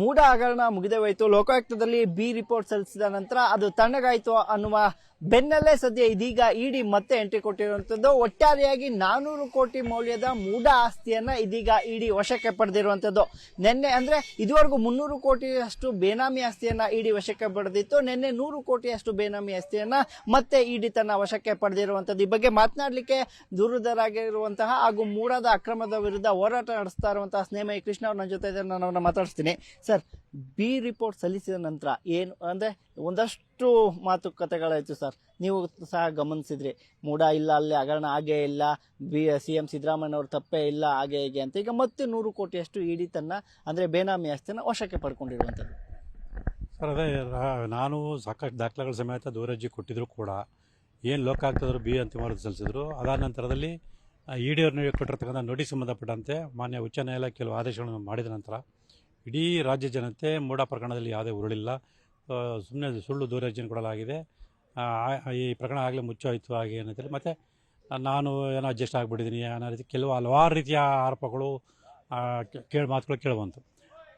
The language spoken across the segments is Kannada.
ಮೂಡ ಹಗರಣ ಮುಗಿದೇ ಹೋಯಿತು. ಲೋಕಾಯುಕ್ತದಲ್ಲಿ ಬಿ ರಿಪೋರ್ಟ್ ಸಲ್ಲಿಸಿದ ನಂತರ ಅದು ತಣ್ಣಗಾಯಿತು ಅನ್ನುವ ಬೆನ್ನಲ್ಲೇ ಸದ್ಯ ಇದೀಗ ಇಡಿ ಮತ್ತೆ ಎಂಟ್ರಿ ಕೊಟ್ಟಿರುವಂತದ್ದು. ಒಟ್ಟಾರೆಯಾಗಿ ನಾನೂರು ಕೋಟಿ ಮೌಲ್ಯದ ಮೂಡ ಆಸ್ತಿಯನ್ನ ಇದೀಗ ಇಡಿ ವಶಕ್ಕೆ ಪಡೆದಿರುವಂತದ್ದು. ನಿನ್ನೆ ಅಂದ್ರೆ ಇದುವರೆಗೂ ಮುನ್ನೂರು ಕೋಟಿಯಷ್ಟು ಬೇನಾಮಿ ಆಸ್ತಿಯನ್ನ ಇಡಿ ವಶಕ್ಕೆ ಪಡೆದಿತ್ತು. ನಿನ್ನೆ ನೂರು ಕೋಟಿಯಷ್ಟು ಬೇನಾಮಿ ಆಸ್ತಿಯನ್ನ ಮತ್ತೆ ಇಡಿ ತನ್ನ ವಶಕ್ಕೆ ಪಡೆದಿರುವಂತದ್ದು. ಈ ಬಗ್ಗೆ ಮಾತನಾಡಲಿಕ್ಕೆ ದೂರದರಾಗಿರುವಂತಹ ಹಾಗೂ ಮೂಡದ ಅಕ್ರಮದ ವಿರುದ್ಧ ಹೋರಾಟ ನಡೆಸ್ತಾ ಇರುವಂತಹ ಸ್ನೇಹಿ ಕೃಷ್ಣ ಅವ್ರ ನನ್ನ ಜೊತೆ ನಾನು ಅವ್ರನ್ನ ಮಾತಾಡಿಸ್ತೀನಿ. ಸರ್ ಬಿ ರಿಪೋರ್ಟ್ ಸಲ್ಲಿಸಿದ ನಂತರ ಏನು, ಅಂದರೆ ಒಂದಷ್ಟು ಮಾತುಕತೆಗಳಾಯಿತು ಸರ್. ನೀವು ಸಹ ಗಮನಿಸಿದ್ರಿ. ಮೂಡ ಇಲ್ಲ, ಅಲ್ಲಿ ಹಗರಣ ಹಾಗೇ ಇಲ್ಲ, ಬಿ ಸಿ ಎಂ ಸಿದ್ದರಾಮಯ್ಯ ಅವ್ರ ತಪ್ಪೇ ಇಲ್ಲ, ಹಾಗೆ ಹೀಗೆ ಅಂತ. ಈಗ ಮತ್ತೆ ನೂರು ಕೋಟಿಯಷ್ಟು ಇಡಿ ತನ್ನ, ಅಂದರೆ ಬೇನಾಮಿ ಆಸ್ತಿನ ವಶಕ್ಕೆ ಪಡ್ಕೊಂಡಿರುವಂಥದ್ದು. ಸರ್, ಅದೇ ನಾನು ಸಾಕಷ್ಟು ದಾಖಲೆಗಳ ಸಮೇತ ದೂರಜ್ಜಿ ಕೊಟ್ಟಿದ್ರು ಕೂಡ. ಏನು ಲೋಕ ಆಗ್ತದ್ರು ಬಿ ಅಂತಿಮ ಸಲ್ಲಿಸಿದ್ರು. ಅದಾದ ನಂತರದಲ್ಲಿ ಇ ಡಿ ಅವ್ರನ್ನ ಕೊಟ್ಟಿರ್ತಕ್ಕಂಥ ನೋಟಿಸ್ ಸಂಬಂಧಪಟ್ಟಂತೆ ಮಾನ್ಯ ಉಚ್ಚ ನ್ಯಾಯಾಲಯ ಕೆಲವು ಆದೇಶಗಳನ್ನು ಮಾಡಿದ ನಂತರ ಇಡೀ ರಾಜ್ಯ ಜನತೆ ಮೂಡ ಪ್ರಕರಣದಲ್ಲಿ ಯಾವುದೇ ಉರುಳಿಲ್ಲ. ಸುಮ್ಮನೆ ಸುಳ್ಳು ದೂರಜನ ಕೊಡಲಾಗಿದೆ. ಈ ಪ್ರಕರಣ ಆಗಲೇ ಮುಚ್ಚೋಯ್ತು ಹಾಗೆ ಏನಂತೇಳಿ ಮತ್ತು ನಾನು ಏನೋ ಅಡ್ಜಸ್ಟ್ ಆಗಿಬಿಟ್ಟಿದ್ದೀನಿ ಅನ್ನೋ ರೀತಿ ಕೆಲವು ಹಲವಾರು ರೀತಿಯ ಆರೋಪಗಳು ಕೇಳಿ, ಮಾತುಗಳು ಕೇಳುವಂತು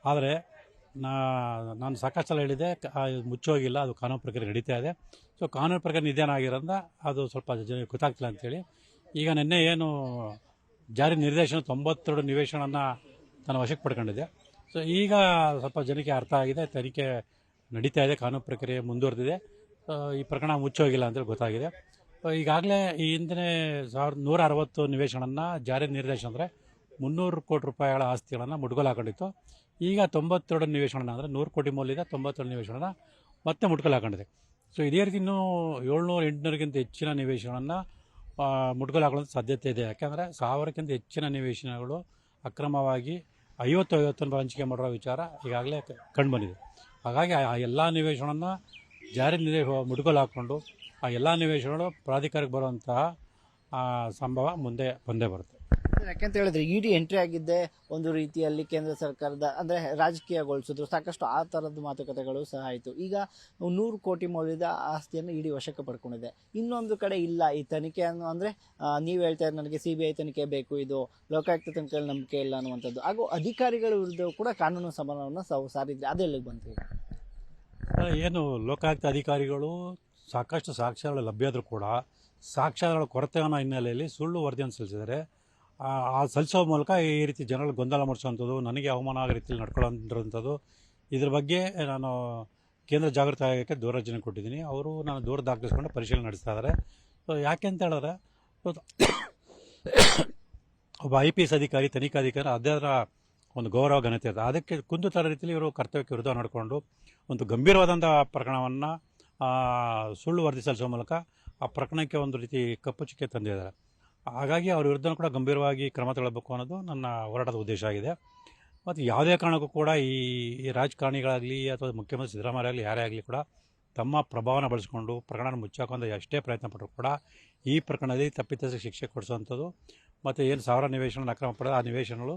ಆದರೆ ನಾ, ನಾನು ಸಾಕಷ್ಟು ಹೇಳಿದೆ ಮುಚ್ಚೋಗಿಲ್ಲ, ಅದು ಕಾನೂನು ಪ್ರಕ್ರಿಯೆ ನಡೀತಾ ಇದೆ. ಸೊ, ಕಾನೂನು ಪ್ರಕ್ರಿಯೆ ನಿಧಾನ ಅದು ಸ್ವಲ್ಪ ಜನಕ್ಕೆ ಗೊತ್ತಾಗ್ತಿಲ್ಲ ಅಂತೇಳಿ ಈಗ ನಿನ್ನೆ ಏನು ಜಾರಿ ನಿರ್ದೇಶನ ತೊಂಬತ್ತೆರಡು ನಿವೇಶನವನ್ನು ತನ್ನ ವಶಕ್ಕೆ ಪಡ್ಕೊಂಡಿದೆ ಸೊ ಈಗ ಸ್ವಲ್ಪ ಜನಕ್ಕೆ ಅರ್ಥ ಆಗಿದೆ, ತನಿಖೆ ನಡೀತಾ ಇದೆ, ಕಾನೂನು ಪ್ರಕ್ರಿಯೆ ಮುಂದುವರೆದಿದೆ. ಈ ಪ್ರಕರಣ ಮುಚ್ಚೋಗಿಲ್ಲ ಅಂತೇಳಿ ಗೊತ್ತಾಗಿದೆ. ಈಗಾಗಲೇ ಈ ಹಿಂದಿನ ಸಾವಿರದ ನೂರ ಅರವತ್ತು ನಿವೇಶನವನ್ನು ಜಾರಿ ನಿರ್ದೇಶನ ಅಂದರೆ ಮುನ್ನೂರು ಕೋಟಿ ರೂಪಾಯಿಗಳ ಆಸ್ತಿಗಳನ್ನು ಮುಟ್ಕೊಲು ಹಾಕೊಂಡಿತ್ತು. ಈಗ ತೊಂಬತ್ತೆರಡು ನಿವೇಶನ ಅಂದರೆ ನೂರು ಕೋಟಿ ಮೌಲ್ಯದ ತೊಂಬತ್ತೆರಡು ನಿವೇಶನ ಮತ್ತೆ ಮುಟ್ಗೋಲು ಹಾಕೊಂಡಿದೆ. ಸೊ ಇದೇ ರೀತಿ ಇನ್ನೂ ಏಳ್ನೂರು ಎಂಟುನೂರಕ್ಕಿಂತ ಹೆಚ್ಚಿನ ನಿವೇಶನವನ್ನು ಮುಟ್ಗೋಲು ಹಾಕೊಳ್ಳೋದು ಸಾಧ್ಯತೆ ಇದೆ. ಯಾಕೆಂದರೆ ಸಾವಿರಕ್ಕಿಂತ ಹೆಚ್ಚಿನ ನಿವೇಶನಗಳು ಅಕ್ರಮವಾಗಿ ಐವತ್ತು ಐವತ್ತನ್ನು ಹಂಚಿಕೆ ಮಾಡಿರೋ ವಿಚಾರ ಈಗಾಗಲೇ ಕಂಡುಬಂದಿದೆ. ಹಾಗಾಗಿ ಆ ಎಲ್ಲ ನಿವೇಶನವನ್ನು ಜಾರಿ ನಿವೇಶ ಮುಡುಗಲು ಹಾಕ್ಕೊಂಡು ಆ ಎಲ್ಲ ನಿವೇಶನಗಳು ಪ್ರಾಧಿಕಾರಕ್ಕೆ ಬರುವಂತಹ ಸಂಭವ ಮುಂದೆ ಬಂದೇ ಬರುತ್ತೆ. ಯಾಕೆಂತ ಹೇಳಿದ್ರೆ ಇಡಿ ಎಂಟ್ರಿ ಆಗಿದ್ದೆ ಒಂದು ರೀತಿಯಲ್ಲಿ ಕೇಂದ್ರ ಸರ್ಕಾರದ ಅಂದ್ರೆ ರಾಜಕೀಯಗೊಳಿಸಿದ್ರು. ಸಾಕಷ್ಟು ಆ ತರದ ಮಾತುಕತೆಗಳು ಸಹ ಆಯಿತು. ಈಗ ನೂರು ಕೋಟಿ ಮೌಲ್ಯದ ಆಸ್ತಿಯನ್ನು ಇಡಿ ವಶಕ್ಕೆ ಪಡ್ಕೊಂಡಿದೆ. ಇನ್ನೊಂದು ಕಡೆ ಇಲ್ಲ ಈ ತನಿಖೆಯನ್ನು ಅಂದ್ರೆ ಆ, ನೀವು ಹೇಳ್ತಾ ಇದ್ರೆ ನನಗೆ ಸಿ ಬಿ ಐ ತನಿಖೆ ಬೇಕು ಇದು ಲೋಕಾಯುಕ್ತ ತನಿಖೆಯಲ್ಲಿ ನಂಬಿಕೆ ಇಲ್ಲ ಅನ್ನುವಂಥದ್ದು. ಹಾಗೂ ಅಧಿಕಾರಿಗಳ ವಿರುದ್ಧ ಕೂಡ ಕಾನೂನು ಸಮರವನ್ನು ಸಾವು ಸಾರಿದ್ರೆ ಅದೆಲ್ಲ ಬಂತು ಏನು ಲೋಕಾಯುಕ್ತ ಅಧಿಕಾರಿಗಳು ಸಾಕಷ್ಟು ಸಾಕ್ಷ್ಯಗಳು ಲಭ್ಯ ಆದರೂ ಕೂಡ ಸಾಕ್ಷ್ಯಗಳ ಕೊರತೆಯ ಹಿನ್ನೆಲೆಯಲ್ಲಿ ಸುಳ್ಳು ವರದಿಯನ್ನು ಸಲ್ಲಿಸಿದ್ದಾರೆ. ಆ ಸಲ್ಲಿಸೋ ಮೂಲಕ ಈ ರೀತಿ ಜನಗಳು ಗೊಂದಲ ಮೂಡಿಸುವಂಥದ್ದು, ನನಗೆ ಅವಮಾನ ಆಗ ರೀತಿಯಲ್ಲಿ ನಡ್ಕೊಳ್ಳೋಂಥದ್ದು, ಇದ್ರ ಬಗ್ಗೆ ನಾನು ಕೇಂದ್ರ ಜಾಗೃತಿ ಆಯೋಗಕ್ಕೆ ದೂರರ್ಜನೆ ಕೊಟ್ಟಿದ್ದೀನಿ. ಅವರು ನಾನು ದೂರ ದಾಖಲಿಸ್ಕೊಂಡು ಪರಿಶೀಲನೆ ನಡೆಸ್ತಾ ಇದ್ದಾರೆ. ಸೊ ಯಾಕೆ ಅಂತ ಹೇಳಿದ್ರೆ, ಒಬ್ಬ ಐ ಪಿ ಎಸ್ ಅಧಿಕಾರಿ ತನಿಖಾಧಿಕಾರಿ ಅದರ ಒಂದು ಗೌರವ ಘನತೆ ಇದೆ ಅದಕ್ಕೆ ಕುಂದು ತರ ರೀತಿಯಲ್ಲಿ ಇವರು ಕರ್ತವ್ಯಕ್ಕೆ ವಿರುದ್ಧ ನಡ್ಕೊಂಡು ಒಂದು ಗಂಭೀರವಾದಂಥ ಪ್ರಕರಣವನ್ನು ಸುಳ್ಳು ವರದಿ ಸಲ್ಲಿಸೋ ಮೂಲಕ ಆ ಪ್ರಕರಣಕ್ಕೆ ಒಂದು ರೀತಿ ಕಪ್ಪು ಚುಕ್ಕೆ ತಂದಿದ್ದಾರೆ. ಹಾಗಾಗಿ ಅವ್ರ ವಿರುದ್ಧ ಕೂಡ ಗಂಭೀರವಾಗಿ ಕ್ರಮ ತಗೊಳ್ಬೇಕು ಅನ್ನೋದು ನನ್ನ ಹೋರಾಟದ ಉದ್ದೇಶ ಆಗಿದೆ. ಮತ್ತು ಯಾವುದೇ ಕಾರಣಕ್ಕೂ ಕೂಡ ಈ ರಾಜಕಾರಣಿಗಳಾಗಲಿ ಅಥವಾ ಮುಖ್ಯಮಂತ್ರಿ ಸಿದ್ದರಾಮಯ್ಯ ಆಗಲಿ, ಯಾರೇ ಆಗಲಿ ಕೂಡ ತಮ್ಮ ಪ್ರಭಾವನ ಬಳಸಿಕೊಂಡು ಪ್ರಕರಣ ಮುಚ್ಚಾಕೊಂಡು ಎಷ್ಟೇ ಪ್ರಯತ್ನ ಪಟ್ಟರು ಕೂಡ ಈ ಪ್ರಕರಣದಲ್ಲಿ ತಪ್ಪಿತಸ್ಥ ಶಿಕ್ಷೆ ಕೊಡಿಸುವಂಥದ್ದು ಮತ್ತು ಏನು ಸಾವಿರ ನಿವೇಶನ ಅಕ್ರಮ ಪಡೆದ ಆ ನಿವೇಶನಗಳು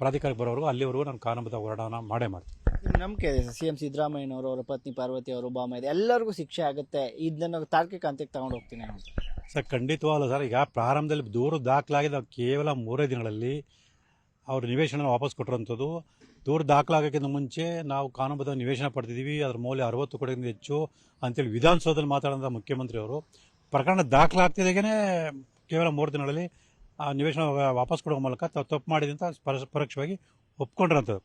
ಪ್ರಾಧಿಕಾರಕ್ಕೆ ಬರೋವರೆಗೂ ಅಲ್ಲಿವರೆಗೂ ನಾನು ಕಾನೂನುಬದ್ಧ ಹೋರಾಟವನ್ನು ಮಾಡೇ ಮಾಡ್ತೀನಿ. ನಂಬಿಕೆ ಇದೆ ಸಿ ಎಂ ಸಿದ್ದರಾಮಯ್ಯನವರು, ಅವರ ಪತ್ನಿ ಪಾರ್ವತಿ, ಅವರು ಬಾಮ ಇದೆ. ಎಲ್ಲರಿಗೂ ಶಿಕ್ಷೆ ಆಗುತ್ತೆ. ಇದನ್ನ ತಾರ್ಕಿಕ ಅಂತ್ಯಕ್ಕೆ ತಗೊಂಡು ಹೋಗ್ತೀನಿ ಅಂತ ಸರ್ ಖಂಡಿತವಾಗಲ್ಲ ಸರ್, ಈಗ ಪ್ರಾರಂಭದಲ್ಲಿ ದೂರು ದಾಖಲಾಗಿದ್ದ ಕೇವಲ ಮೂರೇ ದಿನಗಳಲ್ಲಿ ಅವ್ರ ನಿವೇಶನ ವಾಪಸ್ ಕೊಟ್ಟಿರೋಂಥದ್ದು ದೂರು ದಾಖಲಾಗೋಕ್ಕಿಂತ ಮುಂಚೆ ನಾವು ಕಾನೂನುಬದ್ಧ ನಿವೇಶನ ಪಡೆದಿದ್ದೀವಿ. ಅದರ ಮೌಲ್ಯ ಅರವತ್ತು ಕೋಟಿಗಿಂತ ಹೆಚ್ಚು ಅಂತೇಳಿ ವಿಧಾನಸೌಧದಲ್ಲಿ ಮಾತಾಡೋಂಥ ಮುಖ್ಯಮಂತ್ರಿ ಅವರು. ಪ್ರಕರಣ ದಾಖಲಾಗ್ತಿದ್ದಾಗೇ ಕೇವಲ ಮೂರು ದಿನಗಳಲ್ಲಿ ಆ ನಿವೇಶನ ವಾಪಸ್ ಕೊಡುವ ಮೂಲಕ ತಾವು ತಪ್ಪು ಮಾಡಿದೆ ಅಂತ ಪರೋಕ್ಷ- ಪರೋಕ್ಷವಾಗಿ ಒಪ್ಕೊಂಡಿರೋಂಥದ್ದು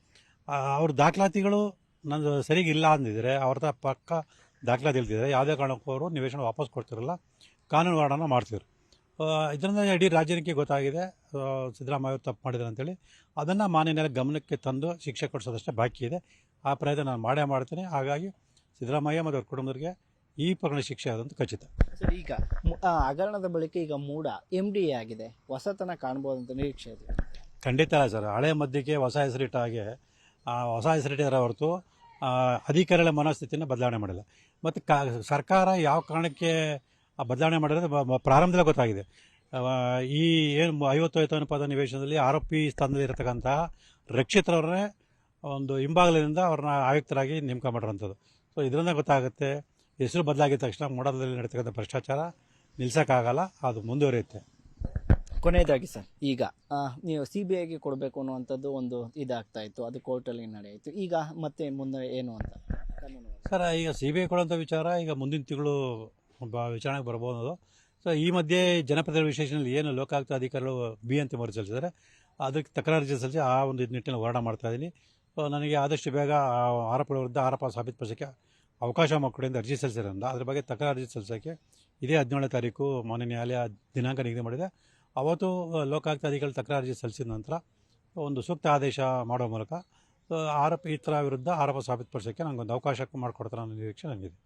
ಅವ್ರ ದಾಖಲಾತಿಗಳು ನಂದು ಸರಿಗಿಲ್ಲ ಅಂದಿದ್ರೆ ಅವ್ರ ಪಕ್ಕ ದಾಖಲಾತಿ ಹೇಳ್ತಿದ್ದಾರೆ ಯಾವುದೇ ಕಾರಣಕ್ಕೂ ಅವರು ನಿವೇಶನ ವಾಪಸ್ ಕೊಡ್ತಿರಲ್ಲ ಕಾನೂನು ಮಾಡ್ತಿದ್ರು. ಇದರಿಂದ ಇಡೀ ರಾಜ್ಯಕ್ಕೆ ಗೊತ್ತಾಗಿದೆ ಸಿದ್ದರಾಮಯ್ಯ ಅವರು ತಪ್ಪು ಮಾಡಿದ್ದಾರೆ ಅಂತೇಳಿ. ಅದನ್ನು ಮಾನ್ಯ ನ್ಯಾಯಾಲಯ ಗಮನಕ್ಕೆ ತಂದು ಶಿಕ್ಷೆ ಕೊಡಿಸೋದಷ್ಟೇ ಬಾಕಿ ಇದೆ. ಆ ಪ್ರಯತ್ನ ನಾನು ಮಾಡೇ ಮಾಡ್ತೀನಿ. ಹಾಗಾಗಿ ಸಿದ್ದರಾಮಯ್ಯ ಮತ್ತು ಅವ್ರ ಕುಟುಂಬದವರಿಗೆ ಈ ಪ್ರಕರಣ ಶಿಕ್ಷೆ ಆದಂತ ಖಚಿತ. ಸರ್ ಈಗ ಹಗರಣದ ಬಳಿಕ ಈಗ ಮೂಡ ಎಂ ಡಿ ಎ ಆಗಿದೆ. ಹೊಸತನ ಕಾಣ್ಬೋದಂತ ನಿರೀಕ್ಷೆ ಇದೆ. ಖಂಡಿತ ಅಲ್ಲ ಸರ್ ಹಳೆ ಮದ್ಯಕ್ಕೆ ಹೊಸ ಹೆಸರಿಟ್ಟ ಹಾಗೆ ಹೊಸ ಹೆಸರಿಟ್ಟಿದ್ದಾರೆ ಹೊರತು ಅಧಿಕಾರಿಗಳ ಮನಸ್ಥಿತಿಯನ್ನು ಬದಲಾವಣೆ ಮಾಡಿಲ್ಲ. ಮತ್ತು ಕಾ, ಸರ್ಕಾರ ಯಾವ ಕಾರಣಕ್ಕೆ ಬದಲಾವಣೆ ಬ- ಪ್ರಾರಂಭದಲ್ಲೇ ಗೊತ್ತಾಗಿದೆ. ಈ ಏನು ಐವತ್ತು ಅನುಪಾದ ನಿವೇಶನದಲ್ಲಿ ಆರೋಪಿ ಸ್ಥಾನದಲ್ಲಿ ಇರತಕ್ಕಂತಹ ರಕ್ಷಿತರವ್ರನ್ನೇ ಒಂದು ಹಿಂಭಾಗಲಿನಿಂದ ಅವ್ರನ್ನ ಆಯುಕ್ತರಾಗಿ ನೇಮಕ ಮಾಡಿರೋಂಥದ್ದು ಸೊ ಇದರಿಂದ ಗೊತ್ತಾಗುತ್ತೆ, ಹೆಸರು ಬದಲಾಗಿದ ತಕ್ಷಣ ಮೋಡದಲ್ಲಿ ನಡೀತಕ್ಕಂಥ ಭ್ರಷ್ಟಾಚಾರ ನಿಲ್ಸೋಕ್ಕಾಗಲ್ಲ, ಅದು ಮುಂದುವರಿಯುತ್ತೆ. ಕೊನೆಯದಾಗಿ ಸರ್, ಈಗ ನೀವು ಸಿ ಬಿ ಐಗೆ ಕೊಡಬೇಕು ಅನ್ನುವಂಥದ್ದು ಒಂದು ಇದಾಗ್ತಾ ಇತ್ತು ಅದು ಕೋರ್ಟಲ್ಲಿ ನಡೆಯಿತು. ಈಗ ಮತ್ತೆ ಮುಂದೆ ಏನು ಅಂತ ಸರ್, ಈಗ ಸಿ ಬಿ ಐ ಕೊಡುವಂಥ ವಿಚಾರ ಈಗ ಮುಂದಿನ ತಿಂಗಳು ವಿಚಾರಣೆಗೆ ಬರ್ಬೋದು ಸೊ ಈ ಮಧ್ಯೆ ಜನಪ್ರತಿನಿಧಿ ವಿಶೇಷದಲ್ಲಿ ಏನು ಲೋಕಾಯುಕ್ತ ಅಧಿಕಾರಿಗಳು ಬಿ ಅಂತ ಮರು ಸಲ್ಲಿಸಿದರೆ ಅದಕ್ಕೆ ತಕರಾರು ಸಲ್ಲಿಸಿ ಆ ಒಂದು ನಿಟ್ಟಿನಲ್ಲಿ ಹೋರಾಟ ಮಾಡ್ತಾ ಇದ್ದೀನಿ. ನನಗೆ ಆದಷ್ಟು ಬೇಗ ಆರೋಪಗಳ ವಿರುದ್ಧ ಆರೋಪ ಸಾಬೀತುಪಡಿಸೋಕ್ಕೆ ಅವಕಾಶ ಮಕ್ಕಳಿಂದ ಅರ್ಜಿ ಸಲ್ಲಿಸಿರೋದ್ರಿಂದ ಅದ್ರ ಬಗ್ಗೆ ತಕರಾರು ಅರ್ಜಿ ಸಲ್ಲಿಸೋಕ್ಕೆ ಇದೇ ಹದಿನೇಳನೇ ತಾರೀಕು ಮಾನ್ಯ ನ್ಯಾಯಾಲಯ ದಿನಾಂಕ ನಿಗದಿ ಮಾಡಿದೆ. ಅವತ್ತು ಲೋಕಾಯುಕ್ತಾಧಿಕಾರಿ ಅರ್ಜಿ ಸಲ್ಲಿಸಿದ ನಂತರ, ಒಂದು ಸೂಕ್ತ ಆದೇಶ ಮಾಡೋ ಮೂಲಕ ಆರೋಪ ಇತರ ವಿರುದ್ಧ ಆರೋಪ ಸಾಬೀತುಪಡಿಸೋಕ್ಕೆ ನನಗೊಂದು ಅವಕಾಶ ಮಾಡಿಕೊಡ್ತಾರೆ ಅನ್ನೋ ನಿರೀಕ್ಷೆ ನನಗಿದೆ.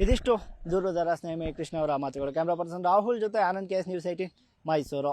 ಇದಿಷ್ಟು. ದೂರದರ ಸ್ನೇಹಿ ಕೃಷ್ಣ ಅವರ ಮಾತುಗಳು. ಕ್ಯಾಮ್ರಾ ಪರ್ಸನ್ ರಾಹುಲ್ ಜೊತೆ Anand K S news IT Mysuru.